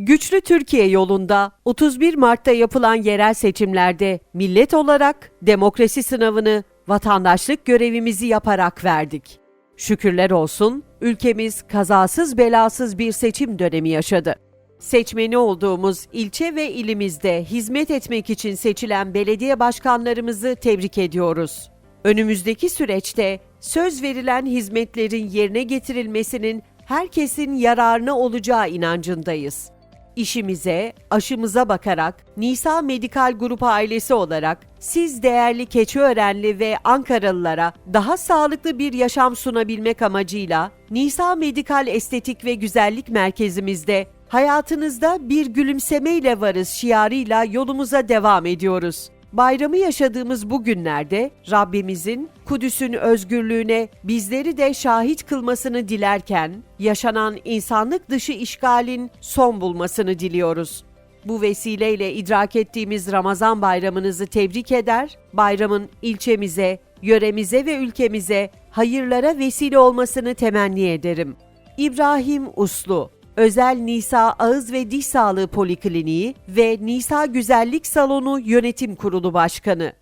Güçlü Türkiye yolunda 31 Mart'ta yapılan yerel seçimlerde millet olarak demokrasi sınavını vatandaşlık görevimizi yaparak verdik. Şükürler olsun ülkemiz kazasız belasız bir seçim dönemi yaşadı. Seçmeni olduğumuz ilçe ve ilimizde hizmet etmek için seçilen belediye başkanlarımızı tebrik ediyoruz. Önümüzdeki süreçte söz verilen hizmetlerin yerine getirilmesinin herkesin yararına olacağı inancındayız. İşimize, aşımıza bakarak Nisa Medikal Grup ailesi olarak siz değerli Keçiörenli ve Ankaralılara daha sağlıklı bir yaşam sunabilmek amacıyla Nisa Medikal Estetik ve Güzellik Merkezimizde hayatınızda bir gülümsemeyle varız şiarıyla yolumuza devam ediyoruz. Bayramı yaşadığımız bu günlerde Rabbimizin Kudüs'ün özgürlüğüne bizleri de şahit kılmasını dilerken yaşanan insanlık dışı işgalin son bulmasını diliyoruz. Bu vesileyle idrak ettiğimiz Ramazan bayramınızı tebrik eder, bayramın ilçemize, yöremize ve ülkemize hayırlara vesile olmasını temenni ederim. İbrahim Uslu Özel Nisa Ağız ve Diş Sağlığı Polikliniği ve Nisa Güzellik Salonu Yönetim Kurulu Başkanı